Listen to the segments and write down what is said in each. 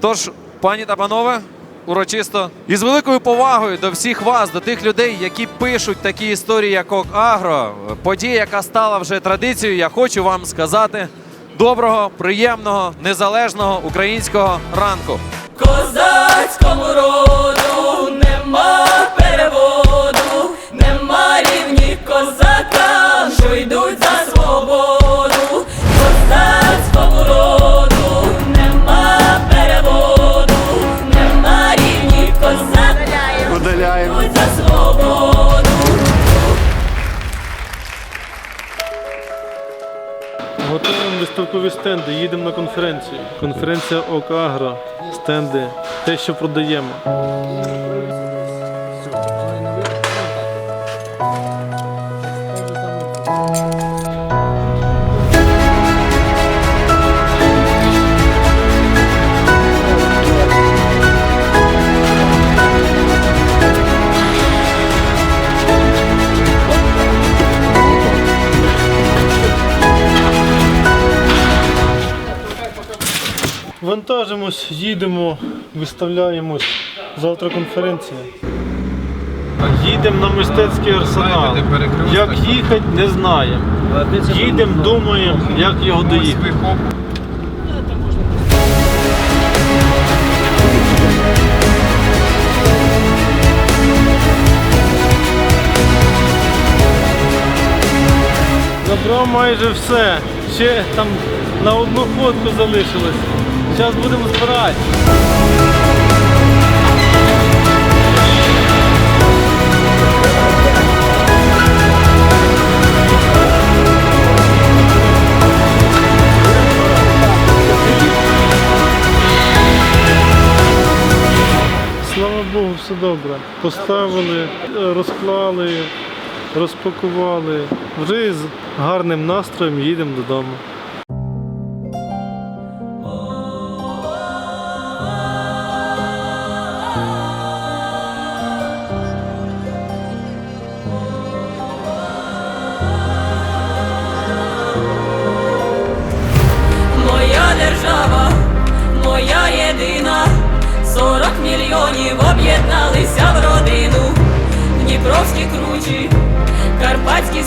Тож, пані та панове, урочисто і з великою повагою до всіх вас, до тих людей, які пишуть такі історії, як ОК Агро, подія, яка стала вже традицією, я хочу вам сказати доброго, приємного, незалежного українського ранку. Козацькому роду виставкові стенди, їдемо на конференцію. Конференція ОКАГРА, стенди, те, що продаємо. Вантажимось, їдемо, виставляємось. Завтра конференція. Їдемо на мистецький арсенал. Як їхати, не знаємо. Їдемо, думаємо, як його доїхати. Забрав майже все. Ще там на одну фотку залишилось. Зараз будемо збирати. Слава Богу, все добре. Поставили, розклали, розпакували. Вже з гарним настроєм їдемо додому.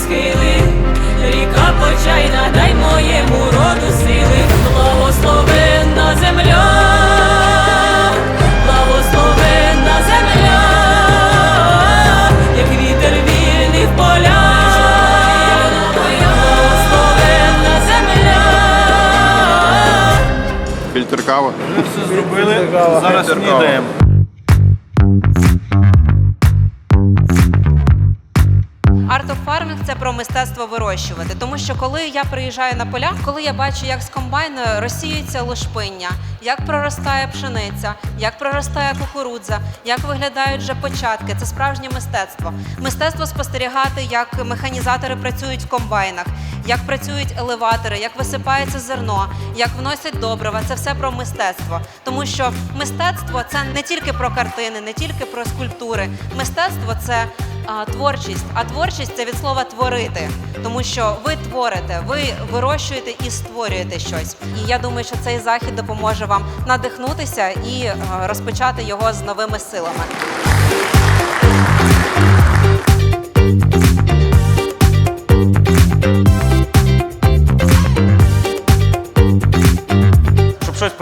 Схили, ріка почайна, дай моєму роду сили, благословенна земля, благословенна земля, як вітер вільний в полях, благословенна земля. Фільтр кава. Зробили, зараз снідаємо. Про мистецтво вирощувати. Тому що коли я приїжджаю на поля, коли я бачу, як з комбайну розсіюється лушпиння, як проростає пшениця, як проростає кукурудза, як виглядають вже початки, це справжнє мистецтво. Мистецтво спостерігати, як механізатори працюють в комбайнах, як працюють елеватори, як висипається зерно, як вносять добрива. Це все про мистецтво. Тому що мистецтво це не тільки про картини, не тільки про скульптури. Мистецтво це творчість. А творчість це від слова творити, тому що ви творите, ви вирощуєте і створюєте щось. І я думаю, що цей захід допоможе вам надихнутися і е, розпочати його з новими силами.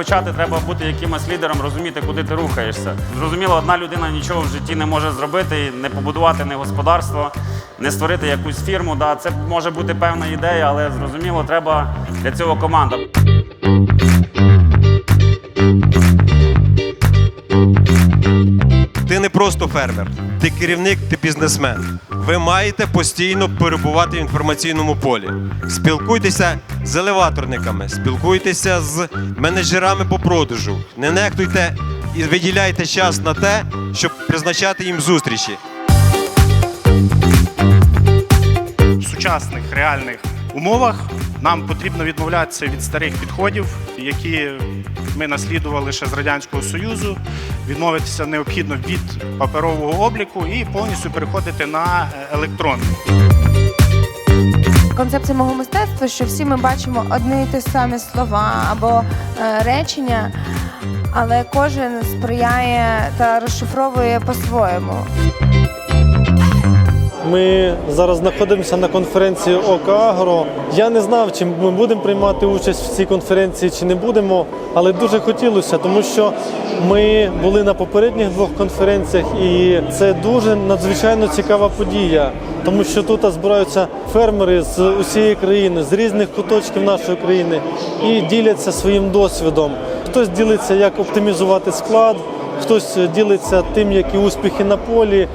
Почати, треба бути якимось лідером, розуміти, куди ти рухаєшся. Зрозуміло, одна людина нічого в житті не може зробити, не побудувати не господарство, не створити якусь фірму. Да, це може бути певна ідея, але зрозуміло, треба для цього команда. Ти не просто фермер, ти керівник, ти бізнесмен. Ви маєте постійно перебувати в інформаційному полі. Спілкуйтеся з елеваторниками, спілкуйтеся з менеджерами по продажу. Не нехтуйте і виділяйте час на те, щоб призначати їм зустрічі. сучасних реальних умовах нам потрібно відмовлятися від старих підходів, які ми наслідували ще з радянського союзу. Відмовитися необхідно від паперового обліку і повністю переходити на е, електронний. Концепція мого мистецтва, що всі ми бачимо одні й ті самі слова або е, речення, але кожен сприяє та розшифровує по-своєму. Ми зараз знаходимося на конференції ОКАГРО. Я не знав, чи ми будемо приймати участь в цій конференції, чи не будемо, але дуже хотілося, тому що ми були на попередніх двох конференціях, і це дуже надзвичайно цікава подія, тому що тут збираються фермери з усієї країни, з різних куточків нашої країни і діляться своїм досвідом. Хтось ділиться, як оптимізувати склад. Хтось ділиться тим, які успіхи на полі.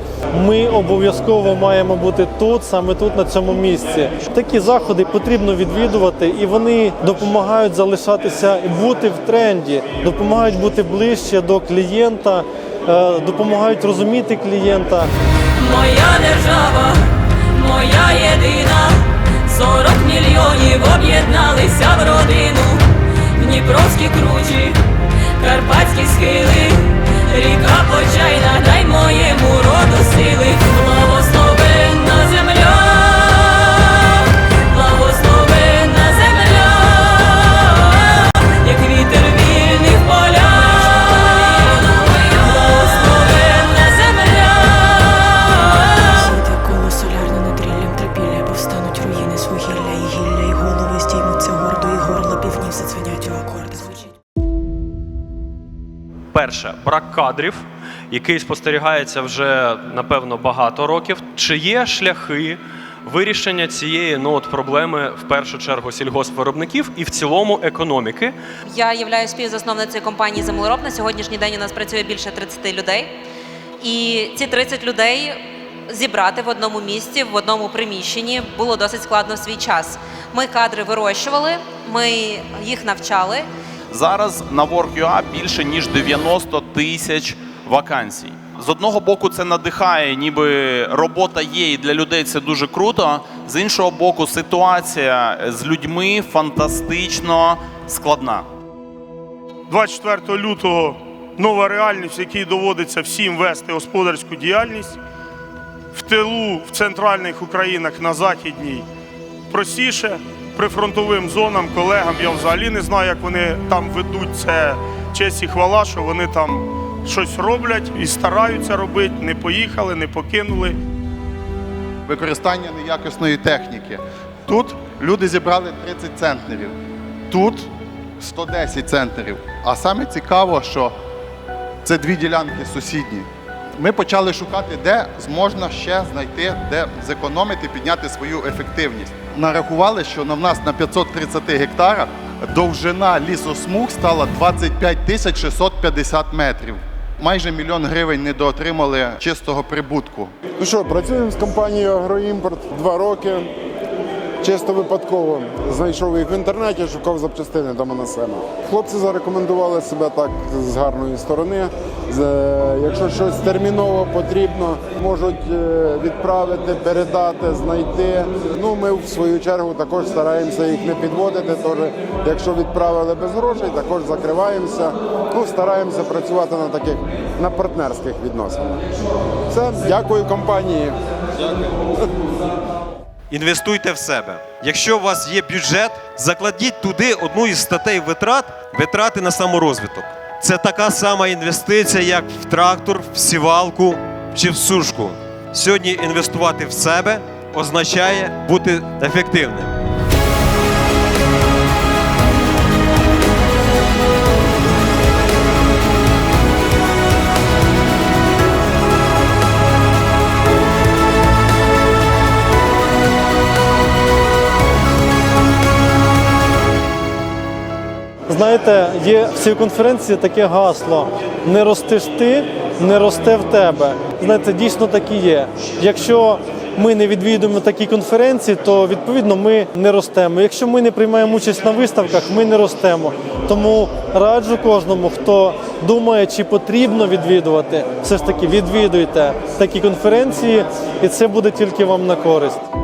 Ми обов'язково маємо бути тут, саме тут, на цьому місці. Такі заходи потрібно відвідувати, і вони допомагають залишатися бути в тренді, допомагають бути ближче до клієнта, е, допомагають розуміти клієнта. Моя держава, моя єдина, 40 мільйонів об'єдналися в родину, Дніпровські кручі, Карпатські схили, ріка Почайна, дай моєму роду сили, Перше, брак кадрів, який спостерігається вже напевно багато років. Чи є шляхи вирішення цієї ну, от, проблеми в першу чергу сільгоспвиробників і в цілому економіки? Я являюсь співзасновницею компанії Землероб. На сьогоднішній день у нас працює більше 30 людей. І ці 30 людей зібрати в одному місці, в одному приміщенні було досить складно в свій час. Ми кадри вирощували, ми їх навчали. Зараз на Work.ua більше ніж 90 тисяч вакансій. З одного боку, це надихає, ніби робота є, і для людей це дуже круто. З іншого боку, ситуація з людьми фантастично складна. 24 лютого нова реальність, в якій доводиться всім вести господарську діяльність. В тилу, в центральних Українах на західній простіше. Прифронтовим зонам, колегам я взагалі не знаю, як вони там ведуть це честь і хвала, що вони там щось роблять і стараються робити, не поїхали, не покинули. використання неякісної техніки. Тут люди зібрали 30 центнерів, тут 110 центнерів. А саме цікаво, що це дві ділянки сусідні. Ми почали шукати, де можна ще знайти, де зекономити, підняти свою ефективність. Нарахували, що на в нас на 530 гектарах довжина лісосмуг стала 25 тисяч 650 метрів. Майже мільйон гривень недоотримали чистого прибутку. Ну що, працюємо з компанією Агроімпорт два роки. Чисто випадково знайшов їх в інтернеті, шукав запчастини до моносема. Хлопці зарекомендували себе так з гарної сторони. Е, Якщо щось терміново потрібно, можуть е, відправити, передати, знайти. Ну, ми в свою чергу також стараємося їх не підводити. Тож, якщо відправили без грошей, також закриваємося. Ну, стараємося працювати на таких на партнерських відносинах. Все, дякую компанії. Інвестуйте в себе. Якщо у вас є бюджет, закладіть туди одну із статей витрат, витрати на саморозвиток. Це така сама інвестиція, як в трактор, в сівалку чи в сушку. Сьогодні інвестувати в себе означає бути ефективним. Знаєте, є в цій конференції таке гасло: не ростиш ти, не росте в тебе. Знаєте, дійсно так і є. Якщо ми не відвідуємо такі конференції, то відповідно ми не ростемо. Якщо ми не приймаємо участь на виставках, ми не ростемо. Тому раджу кожному, хто думає, чи потрібно відвідувати, все ж таки відвідуйте такі конференції, і це буде тільки вам на користь.